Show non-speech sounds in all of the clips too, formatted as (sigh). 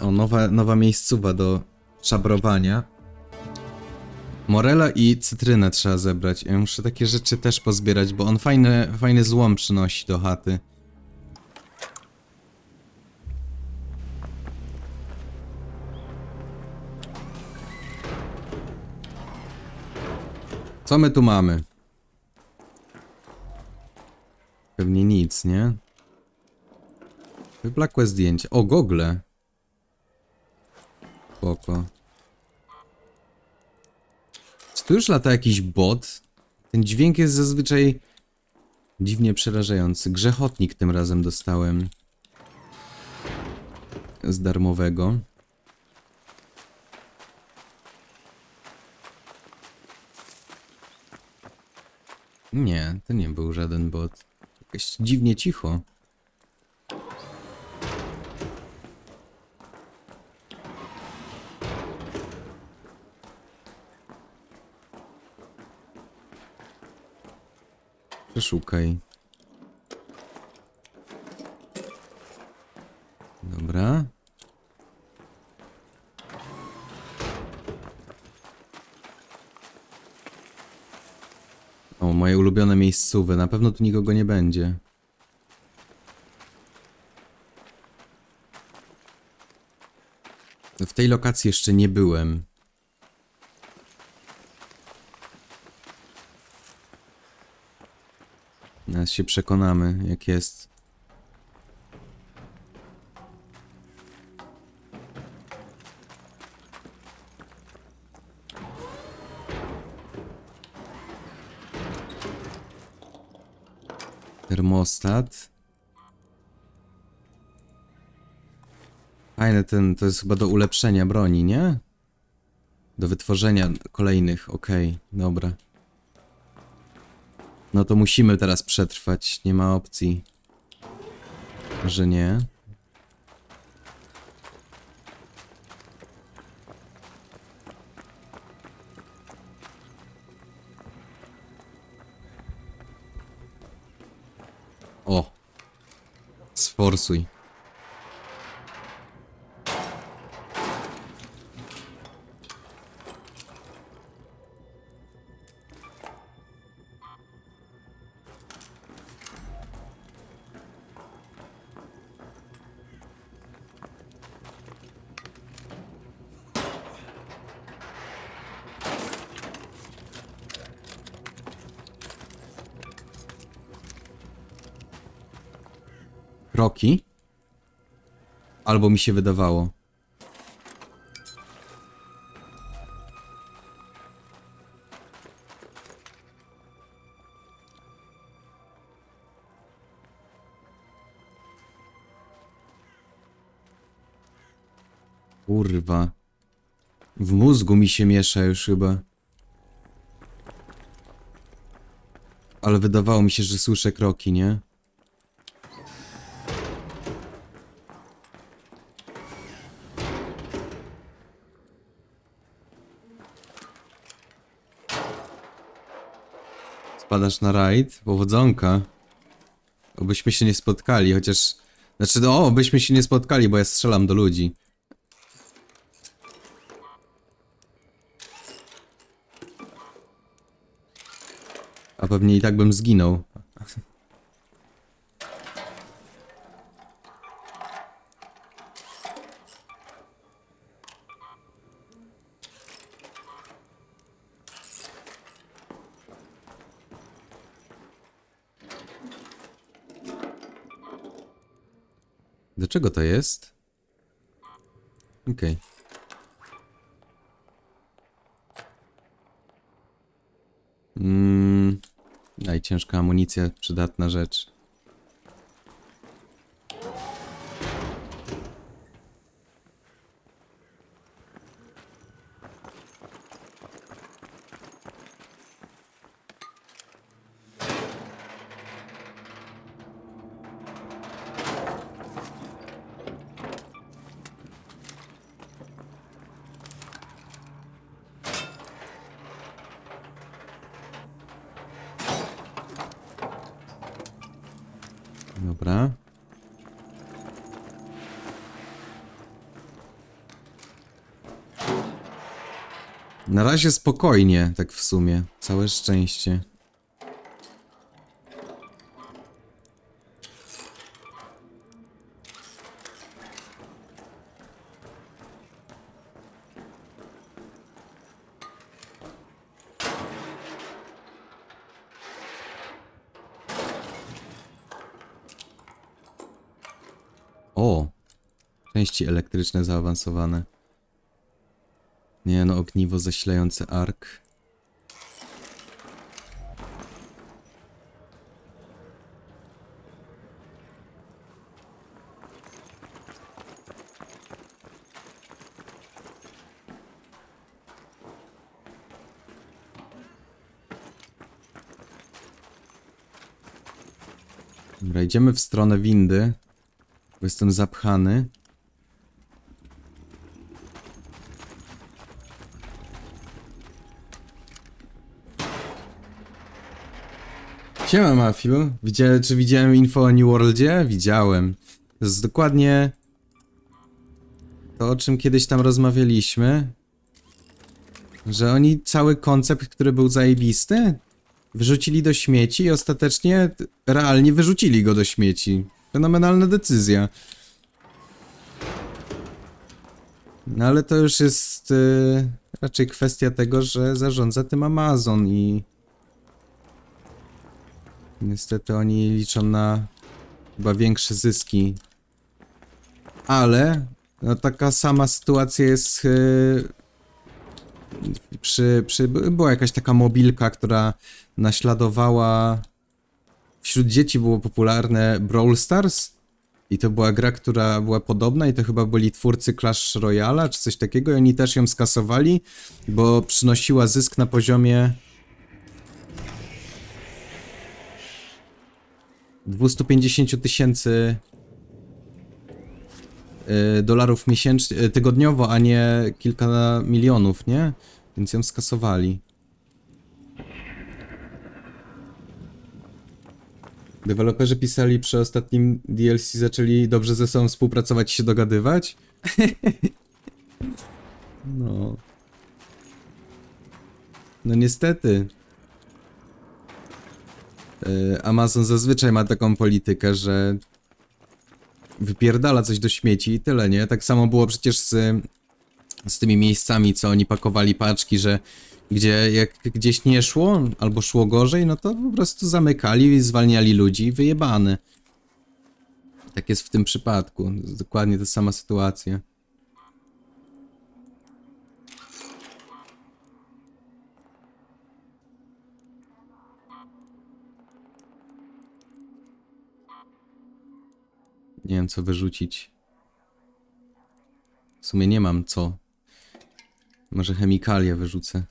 O, nowa, nowa miejscowa do szabrowania. Morela i cytrynę trzeba zebrać. Ja muszę takie rzeczy też pozbierać, bo on fajny, fajny złom przynosi do chaty. Co my tu mamy? Pewnie nic, nie? Wyblakłe zdjęcie. O, gogle. Spoko. Czy tu już lata jakiś bot? Ten dźwięk jest zazwyczaj dziwnie przerażający. Grzechotnik tym razem dostałem. Z darmowego. Nie, to nie był żaden bot. Jakoś dziwnie cicho. Przeszukaj. Dobra. O, moje ulubione miejscówe. Na pewno tu nikogo nie będzie. W tej lokacji jeszcze nie byłem. Się przekonamy, jak jest. Termostat. Fajny ten, to jest chyba do ulepszenia broni, nie? Do wytworzenia kolejnych, okej, dobra. No to musimy teraz przetrwać, nie ma opcji, że nie. O! Sforsuj. Kroki? Albo mi się wydawało. Kurwa. W mózgu mi się miesza już chyba. Ale wydawało mi się, że słyszę kroki, nie? Spadasz na rajd? Powodzonka. Obyśmy się nie spotkali, chociaż... Znaczy, no, obyśmy się nie spotkali, bo ja strzelam do ludzi. A pewnie i tak bym zginął. Do czego to jest? Okej. Mm, daj, ciężka amunicja, przydatna rzecz. Dobra. Na razie spokojnie, tak w sumie. Całe szczęście. Części elektryczne zaawansowane. Nie no, ogniwo zasilające ark. Dobra, idziemy w stronę windy, bo jestem zapchany. Siema Mafiu, Widzia czy widziałem info o New Worldzie? Widziałem. To jest dokładnie to, o czym kiedyś tam rozmawialiśmy. Że oni cały koncept, który był zajebisty, wyrzucili do śmieci i ostatecznie realnie wyrzucili go do śmieci. Fenomenalna decyzja. No ale to już jest y, raczej kwestia tego, że zarządza tym Amazon i Niestety oni liczą na chyba większe zyski. Ale no, taka sama sytuacja jest yy, przy, przy. Była jakaś taka mobilka, która naśladowała. Wśród dzieci było popularne Brawl Stars. I to była gra, która była podobna, i to chyba byli twórcy Clash Royale, czy coś takiego, i oni też ją skasowali, bo przynosiła zysk na poziomie 250 tysięcy y, dolarów miesięcznie, y, tygodniowo, a nie kilka milionów, nie? Więc ją skasowali. Deweloperzy pisali przy ostatnim DLC, zaczęli dobrze ze sobą współpracować i się dogadywać. (laughs) no. No niestety. Y, Amazon zazwyczaj ma taką politykę, że wypierdala coś do śmieci i tyle, nie? Tak samo było przecież z, z tymi miejscami, co oni pakowali paczki, że gdzie jak gdzieś nie szło, albo szło gorzej, no to po prostu zamykali i zwalniali ludzi, wyjebane. Tak jest w tym przypadku. Dokładnie ta sama sytuacja. Nie wiem, co wyrzucić. W sumie nie mam co. Może chemikalia wyrzucę.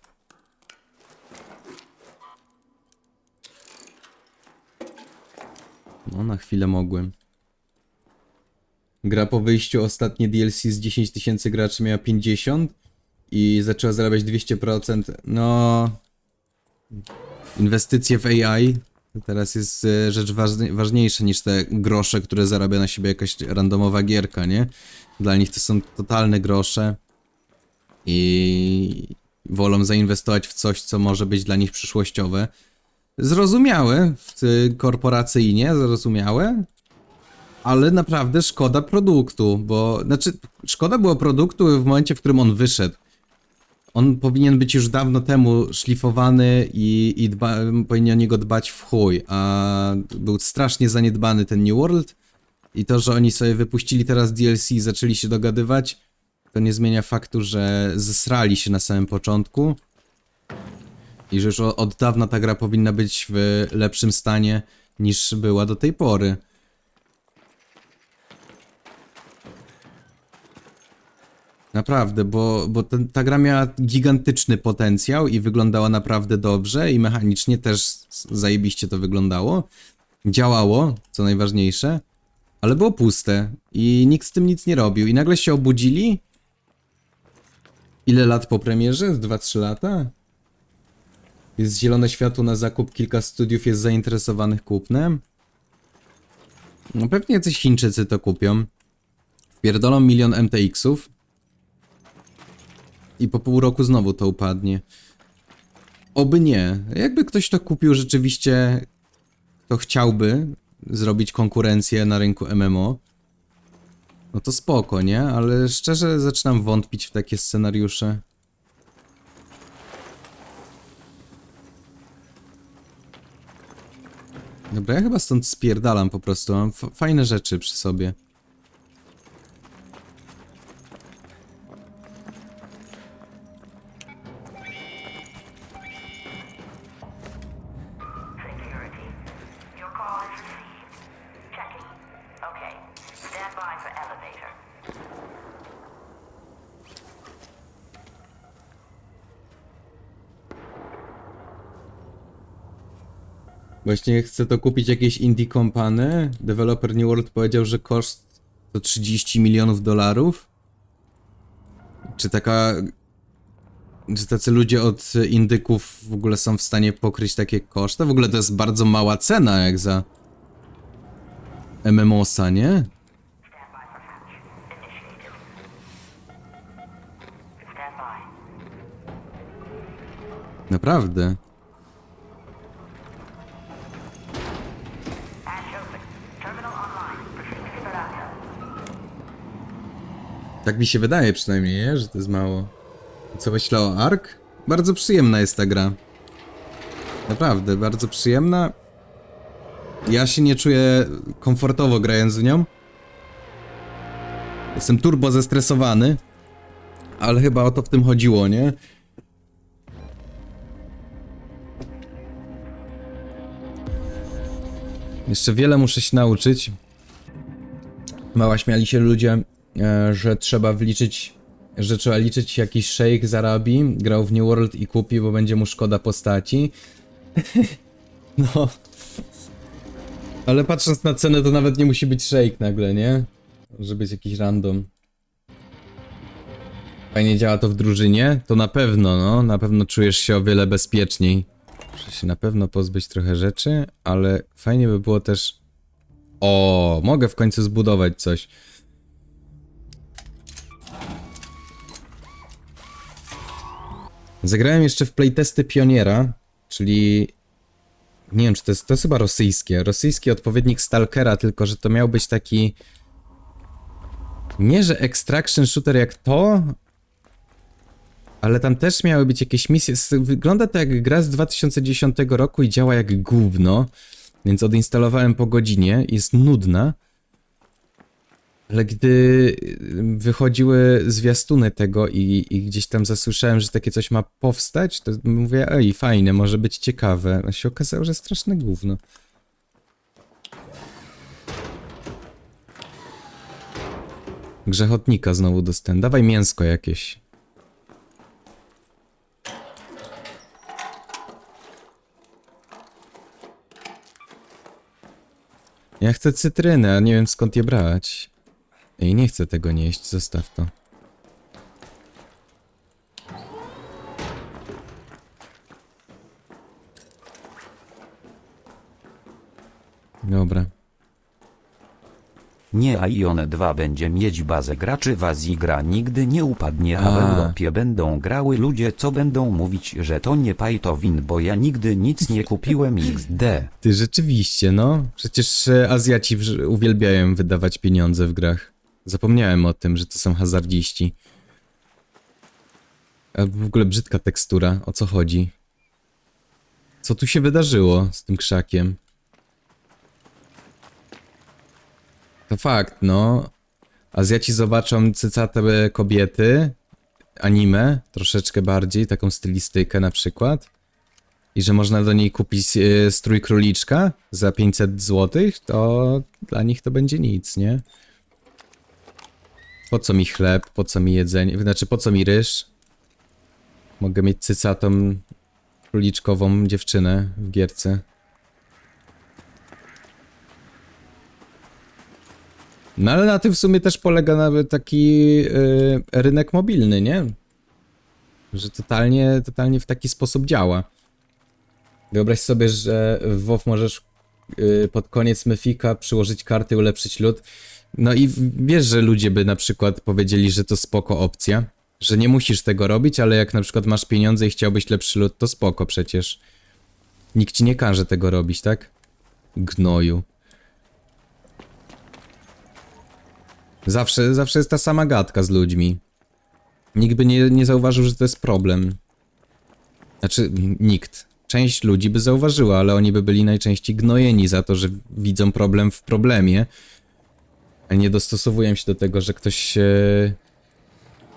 No, na chwilę mogłem. Gra po wyjściu ostatnie DLC z 10 tysięcy graczy miała 50 i zaczęła zarabiać 200%. No. Inwestycje w AI teraz jest e, rzecz ważniejsza niż te grosze, które zarabia na siebie jakaś randomowa gierka, nie? Dla nich to są totalne grosze i wolą zainwestować w coś, co może być dla nich przyszłościowe. Zrozumiałe, w- korporacyjnie zrozumiałe, ale naprawdę szkoda produktu, bo znaczy szkoda było produktu w momencie, w którym on wyszedł. On powinien być już dawno temu szlifowany i, i dba, powinien o niego dbać w chuj, a był strasznie zaniedbany ten New World i to, że oni sobie wypuścili teraz DLC i zaczęli się dogadywać, to nie zmienia faktu, że zesrali się na samym początku i że już od dawna ta gra powinna być w lepszym stanie niż była do tej pory. Naprawdę, bo, bo ten, ta gra miała gigantyczny potencjał i wyglądała naprawdę dobrze i mechanicznie też zajebiście to wyglądało. Działało, co najważniejsze, ale było puste i nikt z tym nic nie robił. I nagle się obudzili. Ile lat po premierze? Z 2-3 lata? Jest zielone światło na zakup, kilka studiów jest zainteresowanych kupnem. No pewnie jacyś Chińczycy to kupią. Wpierdolą milion MTX-ów. I po pół roku znowu to upadnie. Oby nie. Jakby ktoś to kupił rzeczywiście, kto chciałby zrobić konkurencję na rynku MMO, no to spoko, nie? Ale szczerze zaczynam wątpić w takie scenariusze. Dobra, ja chyba stąd spierdalam po prostu. Mam fajne rzeczy przy sobie. Właśnie chcę to kupić jakieś indie kompany. Developer New World powiedział, że koszt to 30 milionów dolarów. Czy taka. Czy tacy ludzie od indyków w ogóle są w stanie pokryć takie koszty? W ogóle to jest bardzo mała cena, jak za MMOsa, nie? Naprawdę. Tak mi się wydaje przynajmniej, nie? Że to jest mało. Co myślę o Ark? Bardzo przyjemna jest ta gra. Naprawdę, bardzo przyjemna. Ja się nie czuję komfortowo grając w nią. Jestem turbo zestresowany. Ale chyba o to w tym chodziło, nie? Jeszcze wiele muszę się nauczyć. Mała śmiali się ludzie, że trzeba wliczyć, że trzeba liczyć jakiś shake zarabi, grał w New World i kupi, bo będzie mu szkoda postaci. (laughs) no. Ale patrząc na cenę, to nawet nie musi być shake nagle, nie? Może być jakiś random. Fajnie działa to w drużynie? To na pewno, no. Na pewno czujesz się o wiele bezpieczniej. Muszę się na pewno pozbyć trochę rzeczy, ale fajnie by było też o, mogę w końcu zbudować coś. Zagrałem jeszcze w playtesty Pioniera, czyli nie wiem, czy to jest, to jest chyba rosyjskie. Rosyjski odpowiednik Stalkera, tylko że to miał być taki nie, że extraction shooter jak to, ale tam też miały być jakieś misje. Wygląda to jak gra z 2010 roku i działa jak gówno. Więc odinstalowałem po godzinie. Jest nudna. Ale gdy wychodziły zwiastuny tego i, i gdzieś tam zasłyszałem, że takie coś ma powstać, to mówię, ej, fajne, może być ciekawe. A się okazało, że straszne gówno. Grzechotnika znowu dostałem. Dawaj mięsko jakieś. Ja chcę cytrynę, a nie wiem skąd je brać. Ej, nie chcę tego nieść, zostaw to. Dobra. Nie, a Ion 2 będzie mieć bazę graczy w Azji gra nigdy nie upadnie, a A. w Europie będą grały ludzie co będą mówić, że to nie pay to win, bo ja nigdy nic nie kupiłem XD. Ty rzeczywiście, no. Przecież e, Azjaci uwielbiają wydawać pieniądze w grach. Zapomniałem o tym, że to są hazardziści. A w ogóle brzydka tekstura, o co chodzi? Co tu się wydarzyło z tym krzakiem? To fakt, no. Azjaci zobaczą cycate kobiety, anime, troszeczkę bardziej, taką stylistykę na przykład i że można do niej kupić e, strój króliczka za 500 zł, to dla nich to będzie nic, nie? Po co mi chleb, po co mi jedzenie, znaczy po co mi ryż? Mogę mieć cycatą króliczkową dziewczynę w gierce. No ale na tym w sumie też polega nawet taki y, rynek mobilny, nie? Że totalnie, totalnie w taki sposób działa. Wyobraź sobie, że w WoW możesz pod koniec Myfika przyłożyć karty, ulepszyć lód. No i wiesz, że ludzie by na przykład powiedzieli, że to spoko opcja. Że nie musisz tego robić, ale jak na przykład masz pieniądze i chciałbyś lepszy lód, to spoko przecież. Nikt ci nie każe tego robić, tak? Gnoju. Zawsze, zawsze jest ta sama gadka z ludźmi. Nikt by nie, nie zauważył, że to jest problem. Znaczy, nikt. Część ludzi by zauważyła, ale oni by byli najczęściej gnojeni za to, że widzą problem w problemie. Nie dostosowują się do tego, że ktoś.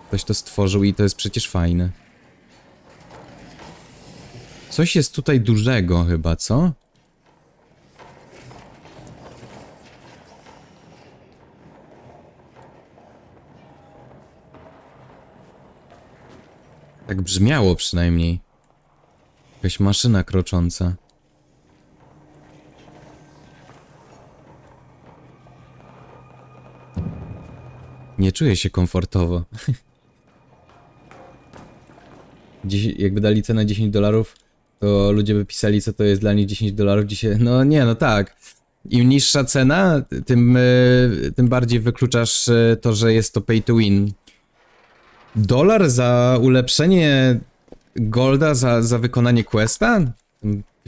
Ktoś to stworzył i to jest przecież fajne. Coś jest tutaj dużego chyba, co? Tak brzmiało przynajmniej. Jakaś maszyna krocząca. Nie czuję się komfortowo. (laughs) Dziś, jakby dali cenę 10 dolarów, to ludzie by pisali, co to jest dla nich 10 dolarów. Dzisiaj, no nie, no tak. Im niższa cena, tym, y, tym bardziej wykluczasz y, to, że jest to pay to win. Dolar za ulepszenie golda, za, za wykonanie questa?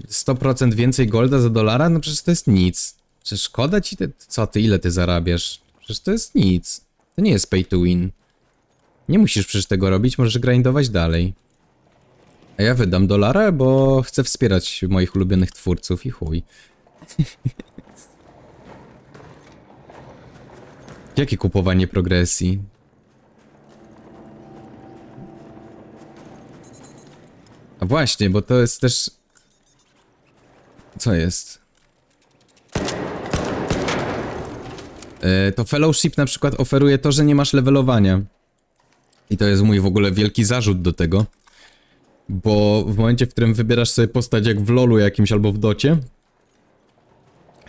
100% więcej golda za dolara? No przecież to jest nic. Czy szkoda ci te... Co ty, ile ty zarabiasz? Przecież to jest nic. To nie jest pay to win. Nie musisz przecież tego robić, możesz grindować dalej. A ja wydam dolara, bo chcę wspierać moich ulubionych twórców i chuj. (laughs) Jakie kupowanie progresji? A właśnie, bo to jest też... Co jest? E, To Fellowship na przykład oferuje to, że nie masz levelowania. I to jest mój w ogóle wielki zarzut do tego. Bo w momencie, w którym wybierasz sobie postać jak w LoLu jakimś albo w Docie,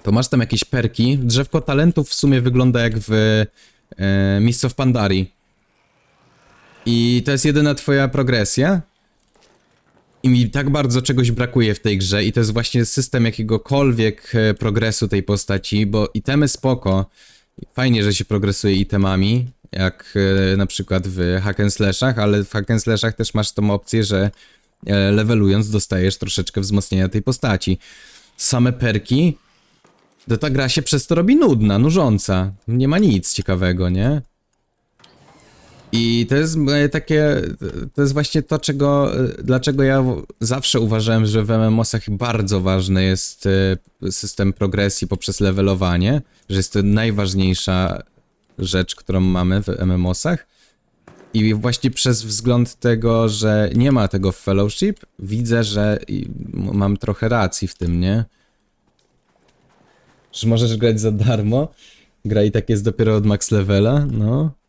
to masz tam jakieś perki. Drzewko talentów w sumie wygląda jak w e, Mists of Pandarii. I to jest jedyna twoja progresja. I mi tak bardzo czegoś brakuje w tej grze i to jest właśnie system jakiegokolwiek e, progresu tej postaci, bo itemy spoko. Fajnie, że się progresuje itemami, jak e, na przykład w hack and slashach, ale w hack and slashach też masz tą opcję, że e, levelując dostajesz troszeczkę wzmocnienia tej postaci. Same perki, to ta gra się przez to robi nudna, nużąca. Nie ma nic ciekawego, nie? I to jest takie, to jest właśnie to, czego, dlaczego ja zawsze uważałem, że w MMOsach bardzo ważny jest e, system progresji poprzez levelowanie, że jest to najważniejsza rzecz, którą mamy w MMOsach. I właśnie przez wzgląd tego, że nie ma tego w Fellowship, widzę, że mam trochę racji w tym, nie? Że możesz grać za darmo. Gra i tak jest dopiero od max levela, no.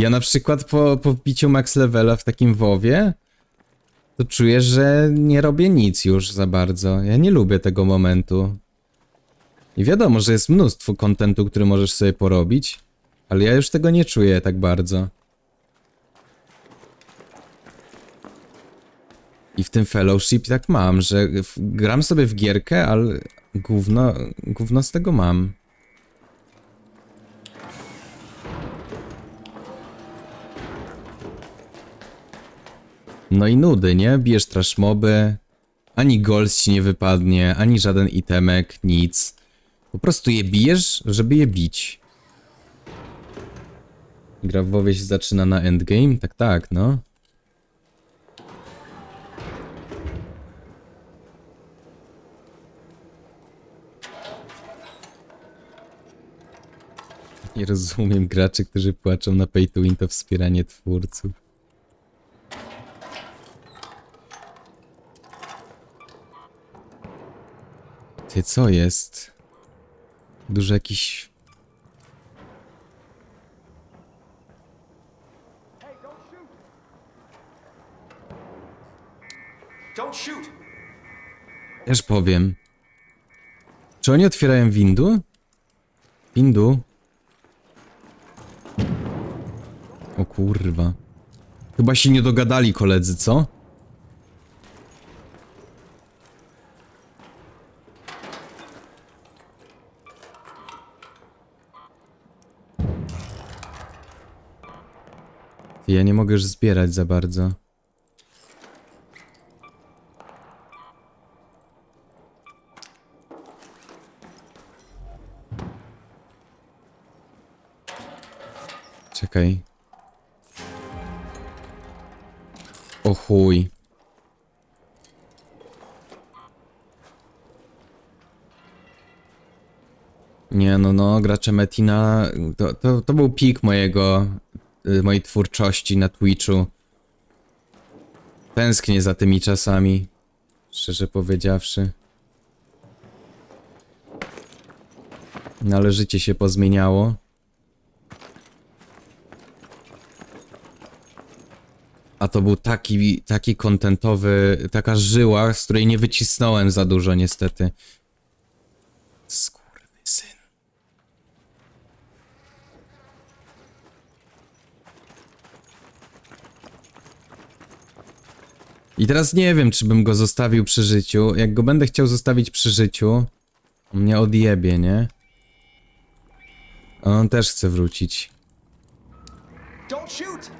Ja na przykład po, po wbiciu max levela w takim WoWie to czuję, że nie robię nic już za bardzo. Ja nie lubię tego momentu. I wiadomo, że jest mnóstwo kontentu, który możesz sobie porobić, ale ja już tego nie czuję tak bardzo. I w tym fellowship tak mam, że gram sobie w gierkę, ale gówno, gówno z tego mam. No i nudy, nie? Bijesz trash moby, ani gold ci nie wypadnie, ani żaden itemek, nic. Po prostu je bijesz, żeby je bić. Gra w WoWie się zaczyna na endgame? Tak, tak, no. Nie rozumiem graczy, którzy płaczą na pay to win to wspieranie twórców. Co jest? Dużo jakiś... Też powiem. Czy oni otwierają windu? Windu? O kurwa. Chyba się nie dogadali koledzy, co? Ja nie mogę już zbierać za bardzo. Czekaj. O chuj. Nie no, no, gracze Metina, to, to, to był pik mojego, mojej twórczości na Twitchu. Tęsknię za tymi czasami, szczerze powiedziawszy. No ale życie się pozmieniało. A to był taki, taki kontentowy, taka żyła, z której nie wycisnąłem za dużo niestety. Skurwysyn. I teraz nie wiem, czy bym go zostawił przy życiu. Jak go będę chciał zostawić przy życiu, on mnie odjebie, nie? A on też chce wrócić. Don't shoot!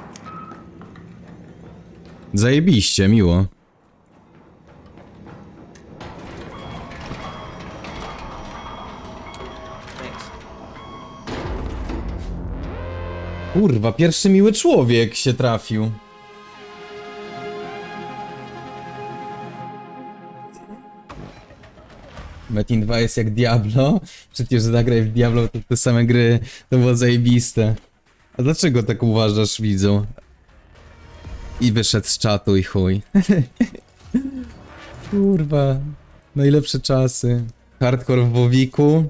Zajebiście, miło. Kurwa, pierwszy miły człowiek się trafił. Metin 2 jest jak Diablo. Przecież zagraj w Diablo to te same gry. To było zajebiste. A dlaczego tak uważasz, widzu? I wyszedł z czatu i chuj. (laughs) Kurwa. Najlepsze czasy. Hardcore w Wowiku.